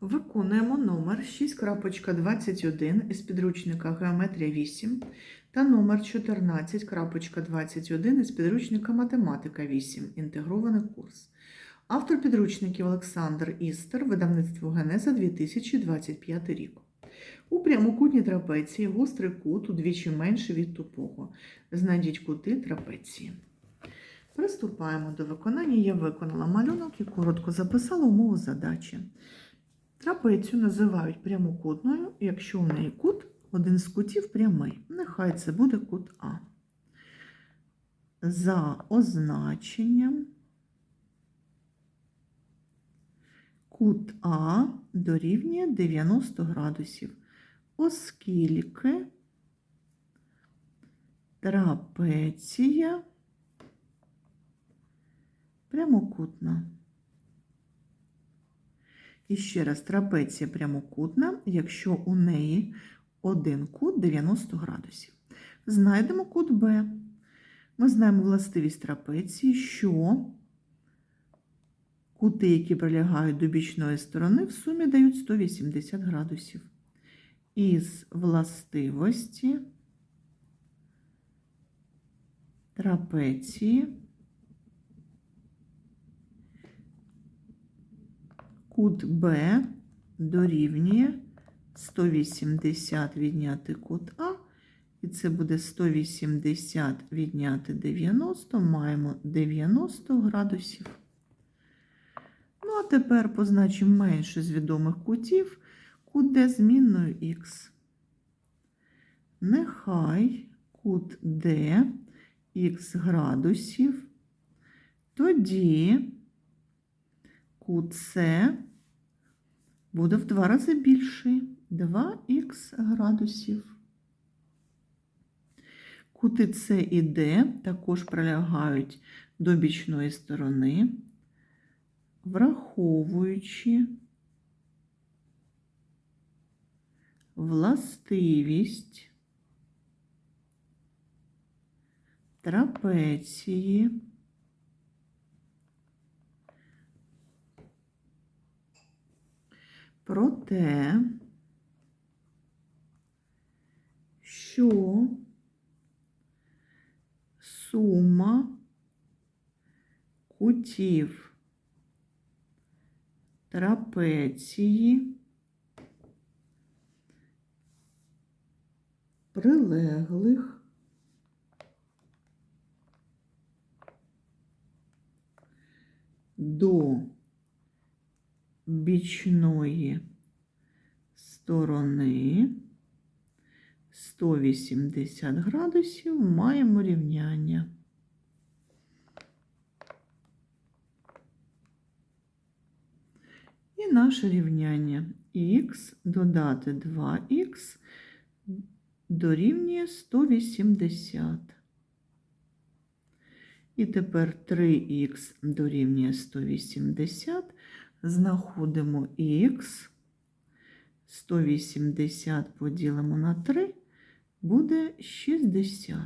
Виконуємо номер 6.21 із підручника Геометрія 8 та номер 14.21 із підручника Математика 8. Інтегрований курс. Автор підручників Олександр Істер, видавництво Генеза 2025 рік. У прямокутній трапеції гострий кут удвічі менший від тупого. Знайдіть кути трапеції. Приступаємо до виконання. Я виконала малюнок і коротко записала умову задачі. Трапецію називають прямокутною, якщо у неї кут один з кутів прямий. Нехай це буде кут А. За означенням кут А дорівнює 90 градусів, оскільки трапеція прямокутна. І ще раз, трапеція прямокутна, якщо у неї один кут 90 градусів. Знайдемо кут Б. Ми знаємо властивість трапеції, що кути, які прилягають до бічної сторони, в сумі дають 180 градусів. Із властивості трапеції кут Б дорівнює 180 відняти кут А, і це буде 180 відняти 90, маємо 90 градусів. Ну, а тепер позначимо менше з відомих кутів кут Д змінною х. Нехай кут Д х градусів, тоді кут С буде в два рази більший 2х градусів. Кути С і Д також прилягають до бічної сторони, враховуючи властивість трапеції. Про те, що сума кутів трапеції прилеглих до бічної сторони 180 градусів маємо рівняння. І наше рівняння х додати 2х дорівнює 180. І тепер 3х дорівнює 180 знаходимо х, 180 поділимо на 3, буде 60.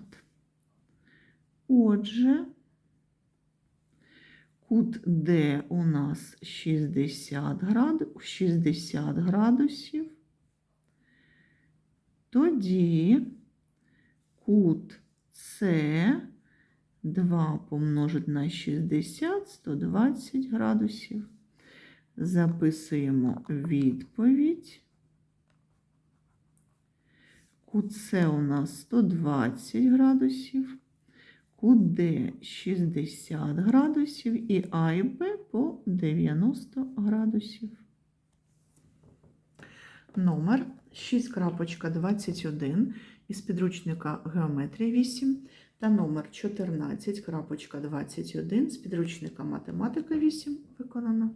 Отже, кут D у нас 60 градусів, 60 градусів. Тоді кут С 2 помножить на 60, 120 градусів. Записуємо відповідь. Кут С у нас 120 градусів, кут Д 60 градусів і А і Б по 90 градусів. Номер 6.21 із підручника Геометрія 8 та номер 14.21 з підручника Математика 8 виконано.